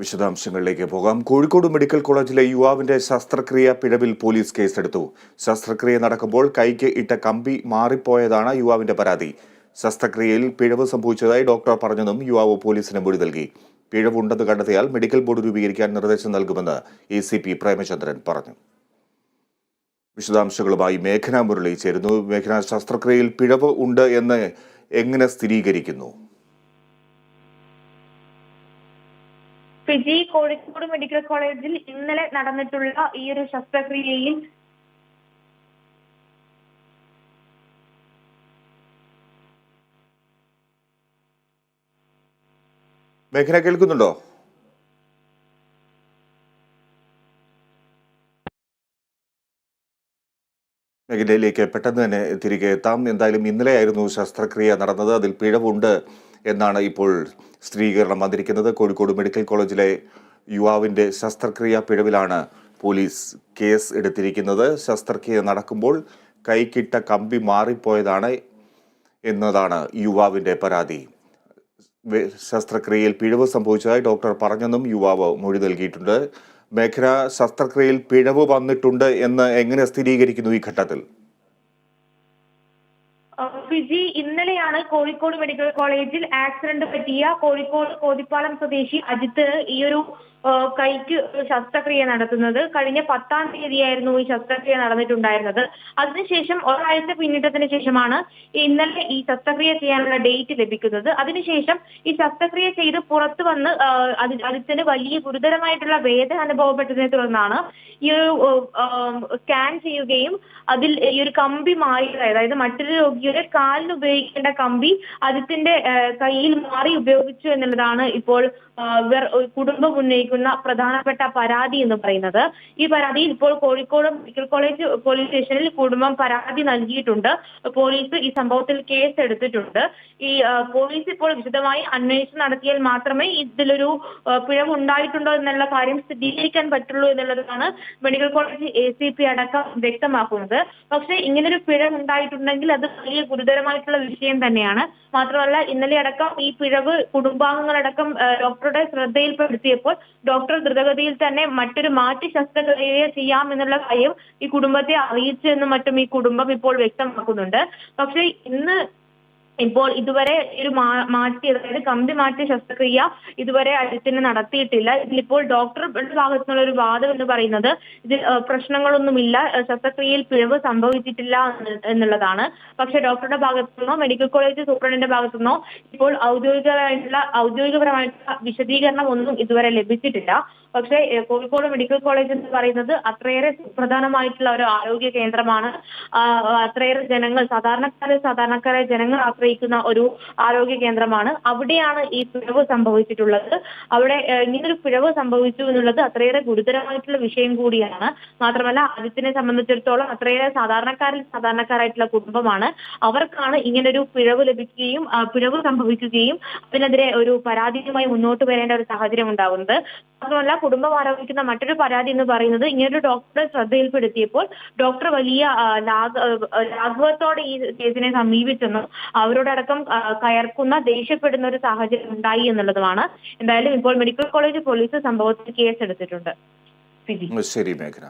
വിശദാംശങ്ങളിലേക്ക് പോകാം. കോഴിക്കോട് മെഡിക്കൽ കോളേജിലെ യുവാവിന്റെ ശസ്ത്രക്രിയ പിഴവിൽ പോലീസ് കേസെടുത്തു. ശസ്ത്രക്രിയ നടക്കുമ്പോൾ കൈക്ക് ഇട്ട കമ്പി മാറിപ്പോയതാണ് യുവാവിന്റെ പരാതി. ശസ്ത്രക്രിയയിൽ പിഴവ് സംഭവിച്ചതായി ഡോക്ടർ പറഞ്ഞെന്നും യുവാവ് പോലീസിന് മൊഴി നൽകി. പിഴവുണ്ടെന്ന് കണ്ടെത്തിയാൽ മെഡിക്കൽ ബോർഡ് രൂപീകരിക്കാൻ നിർദ്ദേശം നൽകുമെന്ന് എ സി പി പ്രേമചന്ദ്രൻ പറഞ്ഞു. വിശദാംശങ്ങളുമായി മേഘന മുരളി ചേരുന്നു. മേഘന ശസ്ത്രക്രിയയിൽ പിഴവ് ഉണ്ട് എന്ന് എങ്ങനെ സ്ഥിരീകരിക്കുന്നു? ഫിജി കോഴിക്കോട് മെഡിക്കൽ കോളേജിൽ ഇന്നലെ നടന്നിട്ടുള്ള ഈ ഒരു ശസ്ത്രക്രിയയിൽ മേഘന കേൾക്കുന്നുണ്ടോ? മേഖലയിലേക്ക് പെട്ടെന്ന് തന്നെ തിരികെ എത്താം. എന്തായാലും ഇന്നലെയായിരുന്നു ശസ്ത്രക്രിയ നടന്നത്. അതിൽ പിഴവുണ്ട് എന്നാണ് ഇപ്പോൾ സ്ഥിരീകരണം വന്നിരിക്കുന്നത് കോഴിക്കോട് മെഡിക്കൽ കോളേജിലെ യുവാവിന്റെ ശസ്ത്രക്രിയ പിഴവിലാണ് പോലീസ് കേസ് എടുത്തിരിക്കുന്നത്. ശസ്ത്രക്രിയ നടക്കുമ്പോൾ കൈക്കിട്ട കമ്പി മാറിപ്പോയതാണ് എന്നതാണ് യുവാവിന്റെ പരാതി. ശസ്ത്രക്രിയയിൽ പിഴവ് സംഭവിച്ചതായി ഡോക്ടർ പറഞ്ഞെന്നും യുവാവ് മൊഴി നൽകിയിട്ടുണ്ട്. മേഖല ശസ്ത്രക്രിയയിൽ പിഴവ് വന്നിട്ടുണ്ട് എന്ന് എങ്ങനെ സ്ഥിരീകരിക്കുന്നു ഈ ഘട്ടത്തിൽ? അഹ് ഇന്നലെയാണ് കോഴിക്കോട് മെഡിക്കൽ കോളേജിൽ ആക്സിഡന്റ് പറ്റിയ കോഴിക്കോട് കോതിപ്പാലം സ്വദേശി അജിത്ത് ഈ ഒരു കൈക്ക് ശസ്ത്രക്രിയ നടത്തുന്നത്. കഴിഞ്ഞ പത്താം തീയതിയായിരുന്നു ഈ ശസ്ത്രക്രിയ നടന്നിട്ടുണ്ടായിരുന്നത്. അതിനുശേഷം ഒരാഴ്ച പിന്നിട്ടതിന് ശേഷമാണ് ഇന്നലെ ഈ ശസ്ത്രക്രിയ ചെയ്യാനുള്ള ഡേറ്റ് ലഭിക്കുന്നത്. അതിനുശേഷം ഈ ശസ്ത്രക്രിയ ചെയ്ത് പുറത്തു വന്ന് അജിത്തിന് വലിയ ഗുരുതരമായിട്ടുള്ള വേദന അനുഭവപ്പെട്ടതിനെ തുടർന്നാണ് ഈ ഒരു സ്കാൻ ചെയ്യുകയും അതിൽ ഈ ഒരു കമ്പി മാറിയത്. അതായത് മറ്റൊരു രോഗിയുടെ കാലിന് ഉപയോഗിക്കേണ്ട കമ്പി അജിത്തിന്റെ കയ്യിൽ മാറി ഉപയോഗിച്ചു എന്നുള്ളതാണ് ഇപ്പോൾ കുടുംബം ഉന്നയിക്കുന്ന പ്രധാനപ്പെട്ട പരാതി എന്ന് പറയുന്നത്. ഈ പരാതിയിൽ ഇപ്പോൾ കോഴിക്കോട് മെഡിക്കൽ കോളേജ് പോലീസ് സ്റ്റേഷനിൽ കുടുംബം പരാതി നൽകിയിട്ടുണ്ട്. പോലീസ് ഈ സംഭവത്തിൽ കേസ് എടുത്തിട്ടുണ്ട് ഈ പോലീസ് ഇപ്പോൾ വിശദമായി അന്വേഷണം നടത്തിയാൽ മാത്രമേ ഇതിലൊരു പിഴവ് ഉണ്ടായിട്ടുണ്ടോ എന്നുള്ള കാര്യം സ്ഥിരീകരിക്കാൻ പറ്റുള്ളൂ എന്നുള്ളതാണ് medical college A C P അടക്കം വ്യക്തമാക്കുന്നത്. പക്ഷേ ഇങ്ങനൊരു പിഴവ് ഉണ്ടായിട്ടുണ്ടെങ്കിൽ അത് വലിയ ഗുരുതരമായിട്ടുള്ള വിഷയം തന്നെയാണ്. മാത്രമല്ല ഇന്നലെ അടക്കം ഈ പിഴവ് കുടുംബാംഗങ്ങളടക്കം ഡോക്ടറുടെ ശ്രദ്ധയിൽപ്പെടുത്തിയപ്പോൾ ഡോക്ടർ ദ്രുതഗതിയിൽ തന്നെ മറ്റൊരു മാറ്റി ശസ്ത്രക്രിയ ചെയ്യാം എന്നുള്ള കാര്യം ഈ കുടുംബത്തെ അറിയിച്ചു എന്നും മറ്റും ഈ കുടുംബം ഇപ്പോൾ വ്യക്തമാക്കുന്നുണ്ട്. പക്ഷേ ഇന്ന് ഇപ്പോൾ ഇതുവരെ ഒരു മാറ്റി അതായത് കമ്പി മാറ്റിയ ശസ്ത്രക്രിയ ഇതുവരെ അജിത്തിന് നടത്തിയിട്ടില്ല. ഇതിലിപ്പോൾ ഡോക്ടർ ഭാഗത്തു നിന്നുള്ള ഒരു വാദം എന്ന് പറയുന്നത് ഇതിൽ പ്രശ്നങ്ങളൊന്നുമില്ല. ശസ്ത്രക്രിയയിൽ പിഴവ് സംഭവിച്ചിട്ടില്ല എന്നുള്ളതാണ്. പക്ഷെ ഡോക്ടറുടെ ഭാഗത്തു നിന്നോ മെഡിക്കൽ കോളേജ് സൂപ്രണ്ടിന്റെ ഭാഗത്തു നിന്നോ ഇപ്പോൾ ഔദ്യോഗികമായിട്ടുള്ള ഔദ്യോഗികപരമായിട്ടുള്ള വിശദീകരണം ഒന്നും ഇതുവരെ ലഭിച്ചിട്ടില്ല. പക്ഷേ കോഴിക്കോട് മെഡിക്കൽ കോളേജ് എന്ന് പറയുന്നത് അത്രയേറെ സുപ്രധാനമായിട്ടുള്ള ഒരു ആരോഗ്യ കേന്ദ്രമാണ്. അത്രയേറെ ജനങ്ങൾ സാധാരണക്കാരെ സാധാരണക്കാരെ ജനങ്ങൾ ആശ്രയിക്കുന്ന ഒരു ആരോഗ്യ കേന്ദ്രമാണ്. അവിടെയാണ് ഈ പിഴവ് സംഭവിച്ചിട്ടുള്ളത്. അവിടെ ഇങ്ങനൊരു പിഴവ് സംഭവിച്ചു എന്നുള്ളത് അത്രയേറെ ഗുരുതരമായിട്ടുള്ള വിഷയം കൂടിയാണ്. മാത്രമല്ല ആദിത്യനെ സംബന്ധിച്ചിടത്തോളം അത്രയേറെ സാധാരണക്കാരിൽ സാധാരണക്കാരായിട്ടുള്ള കുടുംബമാണ്. അവർക്കാണ് ഇങ്ങനൊരു പിഴവ് ലഭിക്കുകയും പിഴവ് സംഭവിക്കുകയും അതിനെതിരെ ഒരു പരാതിയുമായി മുന്നോട്ട് വരേണ്ട ഒരു സാഹചര്യം ഉണ്ടാകുന്നത് മാത്രമല്ല കുടുംബം ആരോപിക്കുന്ന മറ്റൊരു പരാതി എന്ന് പറയുന്നത് ഇങ്ങനൊരു ഡോക്ടറെ ശ്രദ്ധയിൽപ്പെടുത്തിയപ്പോൾ ഡോക്ടർ വലിയ ലാഘവത്തോടെ ഈ കേസിനെ സമീപിച്ചെന്നും അവരോടടക്കം കയർക്കുന്ന ദേഷ്യപ്പെടുന്ന ഒരു സാഹചര്യം ഉണ്ടായി എന്നുള്ളതുമാണ്. എന്തായാലും ഇപ്പോൾ മെഡിക്കൽ കോളേജ് പോലീസ് സംഭവത്തിൽ കേസെടുത്തിട്ടുണ്ട്. ശരി മേഘന.